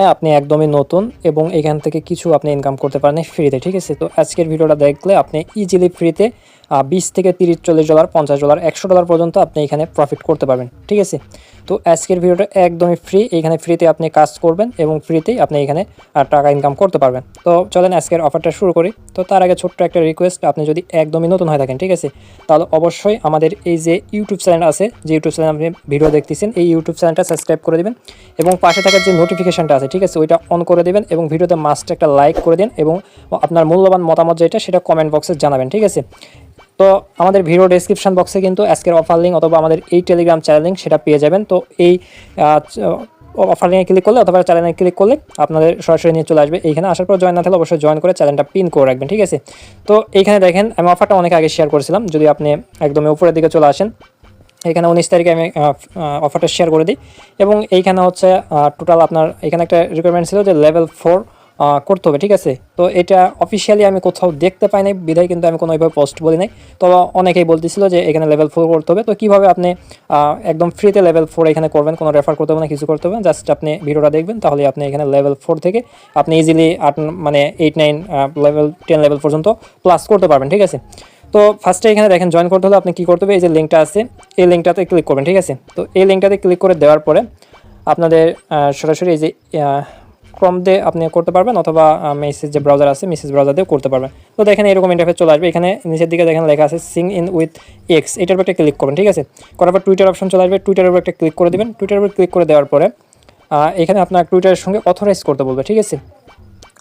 হ্যাঁ আপনি একদমই নতুন এবং এখান থেকে কিছু আপনি ইনকাম করতে পারেন ফ্রিতে ঠিক আছে? তো আজকের ভিডিওটা দেখলে আপনি ইজিলি ফ্রিতে বিশ থেকে তিরিশ, চল্লিশ ডলার পঞ্চাশ ডলার একশো ডলার পর্যন্ত আপনি এখানে প্রফিট করতে পারবেন, ঠিক আছে? তো আজকের ভিডিওটা একদমই ফ্রি এখানে ফ্রিতে আপনি কাজ করবেন এবং ফ্রিতেই আপনি এখানে টাকা ইনকাম করতে পারবেন। তো চলেন আজকের অফারটা শুরু করি। তো তার আগে ছোট্ট একটা রিকোয়েস্ট আপনি যদি একদমই নতুন হয়ে থাকেন, ঠিক আছে? তাহলে অবশ্যই আমাদের এই যে ইউটিউব চ্যানেল আছে, যে ইউটিউব চ্যানেল আপনি ভিডিও দেখতেছেন, এই ইউটিউব চ্যানেলটা সাবস্ক্রাইব করে দেবেন এবং পাশে থাকার যে নোটিফিকেশনটা আছে, ঠিক আছে? ওইটা অন করে দেবেন এবং ভিডিওতে মাস্ট একটা লাইক করে দিন এবং আপনার মূল্যবান মতামত যেটা, সেটা কমেন্ট বক্সে জানাবেন, ঠিক আছে? তো আমাদের ভিডিও ডেসক্রিপশন বক্সে কিন্তু আজকের অফার লিঙ্ক অথবা আমাদের এই টেলিগ্রাম চ্যানেল লিঙ্ক সেটা পেয়ে যাবেন। তো এই অফার লিঙ্কে ক্লিক করলে অথবা চ্যানেলে ক্লিক করলে আপনাদের সরাসরি নিয়ে চলে আসবে। এইখানে আসার পর জয়েন না থাকলে অবশ্যই জয়েন করে চ্যানেলটা পিন করে রাখবেন, ঠিক আছে? তো এইখানে দেখেন আমি অফারটা অনেক আগে শেয়ার করেছিলাম। যদি আপনি একদমই উপরের দিকে চলে আসেন, এখানে উনিশ তারিখে আমি অফারটা শেয়ার করে দিই। এবং এইখানে হচ্ছে টোটাল আপনার, এখানে একটা রিকোয়ারমেন্ট ছিল যে লেভেল ফোর করতে হবে, ঠিক আছে? তো এটা অফিসিয়ালি আমি কোথাও দেখতে পাই নাই বিধায় কিন্তু আমি কোনো ওইভাবে পোস্ট বলি নাই। তো অনেকেই বলতেছিল যে এখানে লেভেল ফোর করতে হবে। তো কীভাবে আপনি একদম ফ্রিতে লেভেল ফোর এখানে করবেন, কোনো রেফার করতে হবে না, কিছু করতে হবে জাস্ট আপনি ভিডিওটা দেখবেন, তাহলে আপনি এখানে লেভেল ফোর থেকে আপনি ইজিলি আট মানে eight nine level ten level পর্যন্ত প্লাস করতে পারবেন, ঠিক আছে? তো ফার্স্টে এখানে দেখেন জয়েন করতে হলে আপনি কী করতে হবে, এই যে লিঙ্কটা আছে, এই লিঙ্কটাতে ক্লিক করবেন, ঠিক আছে? তো এই লিঙ্কটাতে ক্লিক করে দেওয়ার পরে আপনাদের সরাসরি এই যে ক্রম দিয়ে আপনি করতে পারবেন অথবা মেসেজ যে ব্রাউজার আছে মেসেজ ব্রাউজার দিয়েও করতে পারবেন। তো দেখেন এরকম ইন্টারফেস চলে আসবে। এখানে নিচের দিকে দেখেন লেখা আছে সিং ইন উইথ এক্স এটার উপর একটা ক্লিক করবেন, ঠিক আছে? করার পর টুইটার অপশন চলে আসবে। টুইটারের উপর একটা ক্লিক করে দেবেন। টুইটারের উপর ক্লিক করে দেওয়ার পরে এখানে আপনার টুইটারের সঙ্গে অথরাইজ করতে বলবে, ঠিক আছে?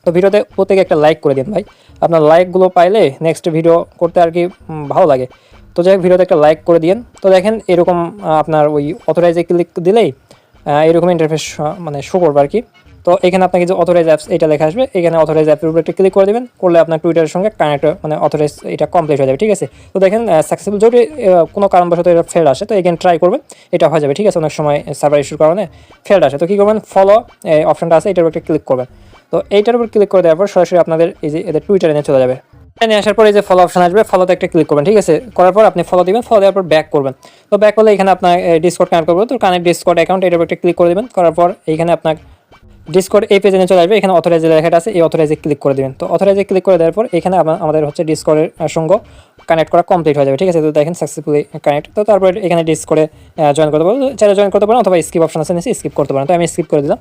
তো ভিডিওতে প্রত্যেকে একটা লাইক করে দিন ভাই। আপনার লাইকগুলো পাইলে নেক্সট ভিডিও করতে আর কি ভালো লাগে। তো যাই হোক, ভিডিওতে একটা লাইক করে দিন তো দেখেন এরকম আপনার ওই অথরাইজে ক্লিক দিলেই এরকম ইন্টারফেস মানে শো করবে আর কি। তো এখানে আপনাকে যে অথরাইজ অ্যাপস এটা লেখা আসবে, এখানে অথরাইজ অ্যাপের উপর একটা ক্লিক করে দেবেন, করলে আপনার টুইটারের সঙ্গে কানেক্ট মানে অথরাইজ এটা কমপ্লিট হয়ে যাবে, ঠিক আছে? তো দেখেন সাকসেসফুল যদি কোনো কারণবশত এটা ফেল আসে, তো এখানে ট্রাই করবেন, এটা হয়ে যাবে, ঠিক আছে? অনেক সময় সার্ভার ইস্যুর কারণে ফেল আসে, তো কী করবেন? ফলো অপশনটা আছে, এটার উপর একটা ক্লিক করবেন। তো এইটার উপর ক্লিক করে দেওয়ার পর সরাসরি আপনাদের এই যে, এদের টুইটারে নিয়ে চলে যাবে। এখানে আসার পর এই যে ফলো অপশন আসবে ফলোতে একটা ক্লিক করবেন, ঠিক আছে? করার পর আপনি ফলো দিবেন ফলো দেওয়ার পর ব্যাক করবেন। তো ব্যাক করলে এখানে আপনার ডিসকোড কানেক্ট করব তো কানেক্ট ডিসকর্ড অ্যাকাউন্ট এটার উপর একটা ক্লিক করে দেবেন, করার পর এইখানে আপনার ডিসকর্ড এই পেজে চলে আসবে, এখানে অথরাইজ লেখাটা আছে, এই অথরাইজে ক্লিক করে দেবেন। তো অথরাইজে ক্লিক করে দেওয়ার পর এখানে আমাদের হচ্ছে ডিসকর্ডের সঙ্গে কানেক্ট করা কমপ্লিট হয়ে যাবে, ঠিক আছে? তো দেখেন সাকসেসফুলি কানেক্ট তো তারপর এখানে ডিসকর্ডে জয়েন করতে পারব চাইলে জয়েন করতে পারেন অথবা স্কিপ অপশন আছে নিচে স্কিপ করতে পারেন। তো আমি স্কিপ করে দিলাম।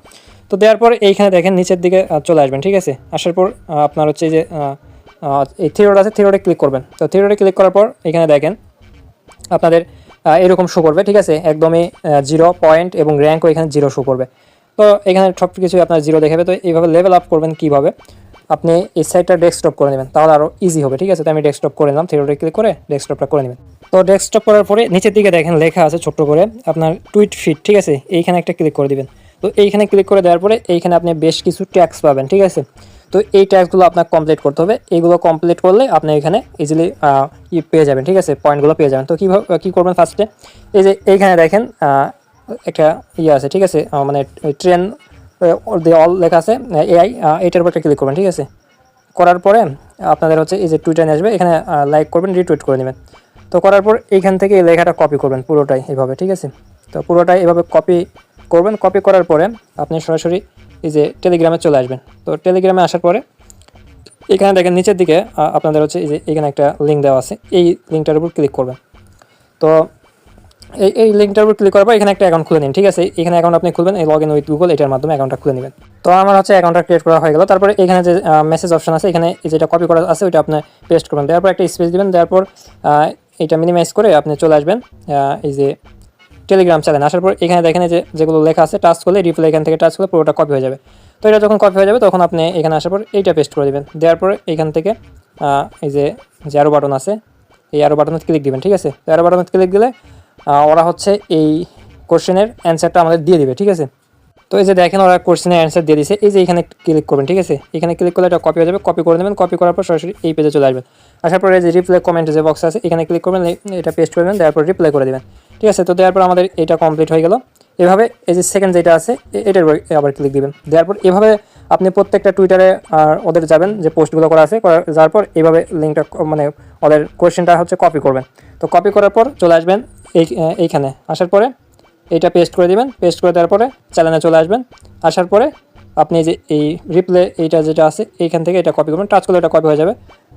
তো দেওয়ার পর এইখানে দেখেন নিচের দিকে চলে আসবেন, ঠিক আছে? আসার পর আপনার হচ্ছে যে এই থিরোড আছে থিরোডে ক্লিক করবেন। তো থিরোডে ক্লিক করার পর এখানে দেখেন আপনাদের এরকম শো করবে, ঠিক আছে? একদমই জিরো পয়েন্ট এবং র্যাঙ্কও এখানে জিরো শো করবে। তো এখানে সব কিছুই আপনার জিরো দেখাবে তো এইভাবে লেভেল আপ করবেন কীভাবে? আপনি এই সাইডটা ডেস্কটপ করে নেবেন, তাহলে আরও ইজি হবে, ঠিক আছে? তো আমি ডেস্কটপ করে নিলাম থিরোডে ক্লিক করে ডেস্কটপটা করে নেবেন। তো ডেস্কটপ করার পরে নিচের দিকে দেখেন লেখা আছে ছোট্ট করে, আপনার টুইট ফিট ঠিক আছে? এইখানে একটা ক্লিক করে দিবেন। তো এইখানে ক্লিক করে দেওয়ার পরে এইখানে আপনি বেশ কিছু ট্যাক্স পাবেন, ঠিক আছে? তো এই ট্যাক্সগুলো আপনার কমপ্লিট করতে হবে। এইগুলো কমপ্লিট করলে আপনি এখানে ইজিলি পেয়ে যাবেন, ঠিক আছে? পয়েন্টগুলো পেয়ে যাবেন। তো কীভাবে, কী করবেন ফার্স্টে এই যে এইখানে দেখেন একটা ইয়ে আছে, ঠিক আছে? মানে ট্রেন অল লেখা আছে এআই এটার উপর একটা ক্লিক করবেন, ঠিক আছে? করার পরে, আপনাদের হচ্ছে এই যে টুইটার আসবে, এখানে লাইক করবেন রিটুইট করে নেবেন। তো করার পর এইখান থেকে এই লেখাটা কপি করবেন পুরোটাই এভাবে, ঠিক আছে? তো পুরোটাই এভাবে কপি করবেন কপি করার পরে আপনি সরাসরি এই যে টেলিগ্রামে চলে আসবেন। তো টেলিগ্রামে আসার পরে, এখানে দেখেন নিচের দিকে আপনাদের হচ্ছে এই যে এখানে একটা লিঙ্ক দেওয়া আছে, এই লিঙ্কটার উপর ক্লিক করবেন। তো এই এই লিঙ্কটার উপর ক্লিক করার পর এখানে একটা অ্যাকাউন্ট খুলে নিন ঠিক আছে? এখানে অ্যাকাউন্ট আপনি খুলবেন এই লগ ইন উইথ গুগল এটার মাধ্যমে অ্যাকাউন্টটা খুলে নেবেন। তো আমার হচ্ছে অ্যাকাউন্টটা ক্রিয়েট করা হয়ে গেল। তারপরে এখানে যে মেসেজ অপশন আছে এখানে যেটা কপি করা আছে ওইটা আপনি পেস্ট করবেন। দেওয়ার পর একটা স্পেস দিবেন দেওয়ার পর আহ, এটা মিনিমাইজ করে আপনি চলে আসবেন এই যে টেলিগ্রাম চ্যানেল আসার পর এখানে দেখেন যে যেগুলো লেখা আছে টাচ করলে রিপ্লাই এখান থেকে টাচ করলে পুরোটা কপি হয়ে যাবে। তো এটা যখন কপি হয়ে যাবে তখন আপনি এখানে আসার পর এইটা পেস্ট করে দেবেন। দেওয়ার পর এখান থেকে এই যে যে বাটন আছে এই আরও বাটনে ক্লিক দিবেন ঠিক আছে? তো আরও বাটনে ক্লিক দিলে ওরা হচ্ছে এই কোশ্চেনের অ্যান্সারটা আমাদের দিয়ে দিবে, ঠিক আছে? তো এই যে দেখেন ওরা কোশ্চেনের অ্যান্সার দিয়ে দিয়েছে এই যে এখানে ক্লিক করবেন, ঠিক আছে? এখানে ক্লিক করলে এটা কপি হয়ে যাবে কপি করে নেবেন কপি করার পর সরাসরি এই পেজে চলে আসবেন। আসার পরে এই যে রিপ্লাই কমেন্ট যে বক্স আছে, এখানে ক্লিক করবেন এটা পেস্ট করবেন দেওয়ার পর রিপ্লাই করে দেবেন, ঠিক আছে? তো দেওয়ার পর আমাদের এটা কমপ্লিট হয়ে গেল। এভাবে এই যে সেকেন্ড যেটা আছে এটার আবার ক্লিক দিবেন। দেওয়ার পর এভাবে আপনি প্রত্যেকটা টুইটারে আর ওদের যাবেন, যে পোস্টগুলো করা আছে করার যাওয়ার পর এইভাবে লিঙ্কটা মানে ওদের কোয়েশ্চেনটা হচ্ছে কপি করবেন। তো কপি করার পর চলে আসবেন এই এইখানে। আসার পরে এইটা পেস্ট করে দিবেন পেস্ট করে দেওয়ার পরে চ্যানেলে চলে আসবেন। আসার পরে আপনি যে এই রিপ্লে এইটা যেটা আছে, এইখান থেকে এটা কপি করবেন। টাচ করলে এটা কপি হয়ে যাবে।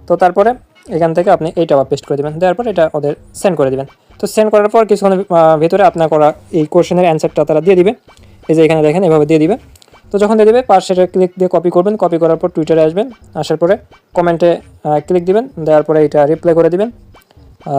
তো তারপরে এখান থেকে আপনি এইটা আবার পেস্ট করে দেবেন। দেওয়ার পর এটা ওদের সেন্ড করে দেবেন। তো সেন্ড করার পর কিছুক্ষণের ভিতরে আপনার করা এই কোশ্চেনের অ্যান্সারটা তারা দিয়ে দিবে। এই যে এখানে দেখেন, এভাবে দিয়ে দিবে। তো যখন দিয়ে দেবে পার সেটা ক্লিক দিয়ে কপি করবেন কপি করার পর টুইটারে আসবেন আসার পরে কমেন্টে ক্লিক দিবেন দেওয়ার পরে এটা রিপ্লাই করে দিবেন।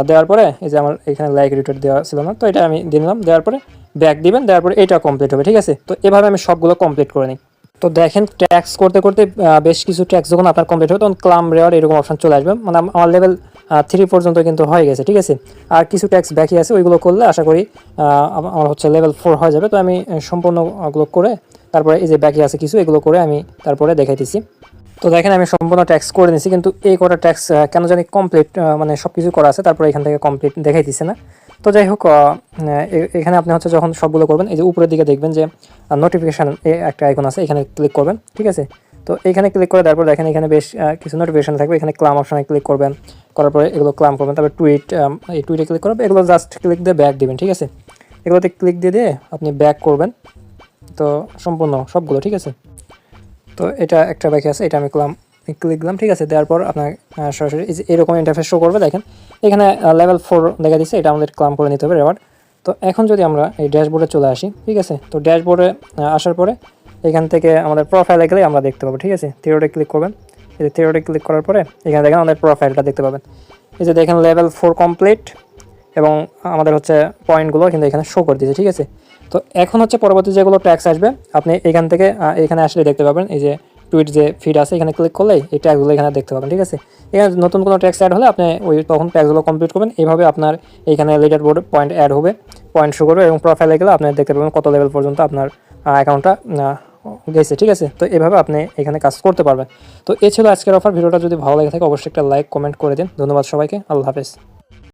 দেওয়ার পরে এই যে আমার এখানে লাইক রিটার দেওয়া ছিল না তো এটা আমি দিয়ে নিলাম দেওয়ার পরে ব্যাক দিবেন দেওয়ার পরে এটা কমপ্লিট হবে ঠিক আছে? তো এভাবে আমি সবগুলো কমপ্লিট করে নিই। তো দেখেন ট্যাক্স করতে করতে বেশ কিছু ট্যাক্স যখন আপনার কমপ্লিট হবে তখন ক্লাম রেওয়ার এরকম অপশন চলে আসবে। মানে আম- আমার লেভেল থ্রি পর্যন্ত কিন্তু হয়ে গেছে ঠিক আছে? আর কিছু ট্যাক্স বাকি আছে ওইগুলো করলে আশা করি আমার হচ্ছে লেভেল ফোর হয়ে যাবে। তো আমি আহ, সম্পূর্ণ ওগুলো করে তারপরে এই যে বাকি আছে কিছু, এগুলো করে আমি তারপরে দেখাইতেছি। তো দেখেন আমি সম্পূর্ণ ট্যাক্স করে নিয়েছি কিন্তু এই কটা ট্যাক্স কেন জানি কমপ্লিট মানে সব কিছু করা আছে, তারপরে এখান থেকে কমপ্লিট দেখাইতেছে না। তো যাই হোক এখানে আপনি হচ্ছে যখন সবগুলো করবেন, এই যে উপরের দিকে দেখবেন যে নোটিফিকেশান একটা আইকন আছে, এখানে ক্লিক করবেন, ঠিক আছে? তো এখানে ক্লিক করে তারপর দেখেন এখানে বেশ কিছু নোটিফিকেশান থাকবে, এখানে ক্লাম অপশানে ক্লিক করবেন, করার পরে এগুলো ক্লাম করবেন, তারপর টুইট এই টুইটে ক্লিক করবেন এগুলো জাস্ট ক্লিক দিয়ে ব্যাক দিবেন, ঠিক আছে? এগুলোতে ক্লিক দিয়ে দিয়ে আপনি ব্যাক করবেন। তো সম্পূর্ণ সবগুলো, ঠিক আছে? তো এটা একটা বাকি আছে, এটা আমি ক্লাম ক্লিক দিলাম, ঠিক আছে? দেওয়ার পর আপনার সরাসরি এরকম ইন্টারফেস শো করবে, দেখেন। এখানে লেভেল ফোর দেখা দিচ্ছে এটা আমাদের ক্লাম করে নিতে হবে এবার তো এখন যদি আমরা এই ড্যাশবোর্ডে চলে আসি, ঠিক আছে? তো ড্যাশবোর্ডে আসার পরে এখান থেকে আমাদের প্রোফাইলে গেলে আমরা দেখতে পাবো, ঠিক আছে? থিওরে ক্লিক করবেন। এই যে থিওরে ক্লিক করার পরে এখানে দেখেন আমাদের প্রোফাইলটা দেখতে পাবেন। এই যে দেখেন লেভেল ফোর কমপ্লিট এবং আমাদের হচ্ছে পয়েন্টগুলো কিন্তু এখানে শো করে দিয়েছে, ঠিক আছে? তো এখন হচ্ছে পরবর্তী যেগুলো ট্যাক্স আসবে, আপনি এখান থেকে এখানে আসলে দেখতে পাবেন, এই যে টুইট যে ফিড আছে, এখানে ক্লিক করলেই এই ট্যাক্সগুলো এখানে দেখতে পাবেন, ঠিক আছে? এখানে নতুন কোনো ট্যাক্স অ্যাড হলে আপনি ওই তখন ট্যাক্সগুলো কমপ্লিট করবেন এইভাবে আপনার এখানে লিডার বোর্ড পয়েন্ট অ্যাড হবে পয়েন্ট শো করবে এবং প্রোফাইলে গেলে আপনি দেখতে পাবেন কত লেভেল পর্যন্ত আপনার অ্যাকাউন্টটা গেছে, ঠিক আছে? তো এভাবে আপনি এখানে কাজ করতে পারবেন। তো এ ছিল আজকের অফার ভিডিওটা যদি ভালো লাগে থাকে অবশ্যই একটা লাইক কমেন্ট করে দিন। ধন্যবাদ সবাইকে, আল্লাহ হাফেজ।